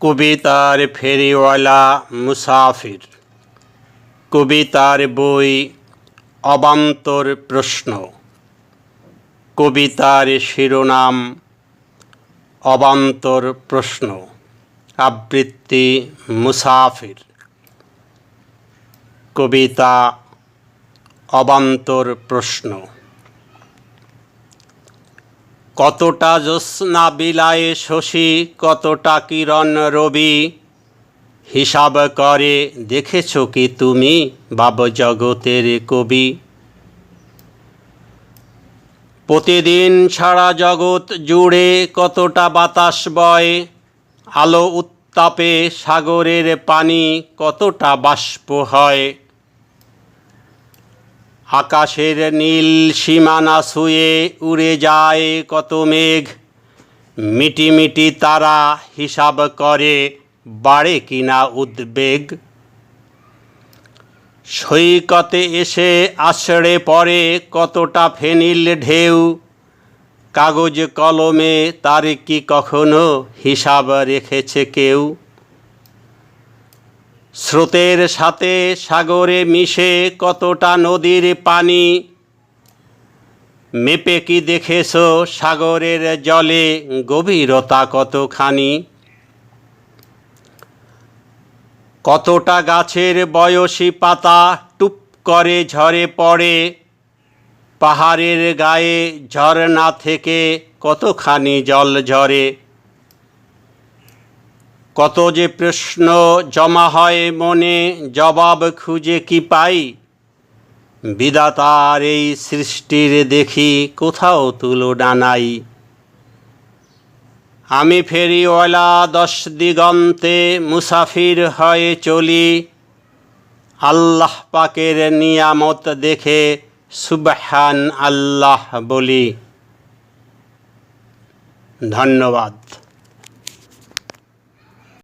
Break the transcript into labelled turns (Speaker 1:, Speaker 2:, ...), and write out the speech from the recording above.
Speaker 1: কবিতার ফেরিওয়ালা মুসাফির। কবিতার বই অবান্তর প্রশ্ন। কবিতার শিরোনাম অবান্তর প্রশ্ন। আবৃত্তি মুসাফির। কবিতা অবান্তর প্রশ্ন। কতটা জ্যোৎস্না বিলায়ে শশী, কতটা কিরণ রবি? হিসাব করে দেখেছ কি তুমি বাব জগতের কবি? প্রতিদিন সারা জগৎ জুড়ে কতটা বাতাস বয়? আলো উত্তাপে সাগরের পানি কতটা বাষ্প হয়? আকাশের নীল সীমানা ছুঁয়ে উড়ে যায় কত মেঘ। মিটি মিটি তারা হিসাব করে, বাড়ে কিনা উদ্বেগ। সৈকতে এসে আছড়ে পড়ে কতটা ফেনিল ঢেউ। কাগজ কলমে তার কি কখনো হিসাব রেখেছে কেউ? স্রোতের সাথে সাগরে মিশে কতটা নদীর পানি? মেপে কি দেখেছ সাগরের জলে গভীরতা কতখানি? কতটা গাছের বয়সী পাতা টুপ করে ঝরে পড়ে? পাহাড়ের গায়ে ঝরনা থেকে কতখানি জল ঝরে? কত যে প্রশ্ন জমা হয় মনে, জবাব খুঁজে কি পাই? বিদাতার এই সৃষ্টির দেখি কোথাও তুলো ডানাই আমি ফেরি ফেরিওয়ালা দশ দিগন্তে মুসাফির হয়ে চলি। আল্লাহ পাকের নিয়ামত দেখে সুবহান আল্লাহ বলি। ধন্যবাদ।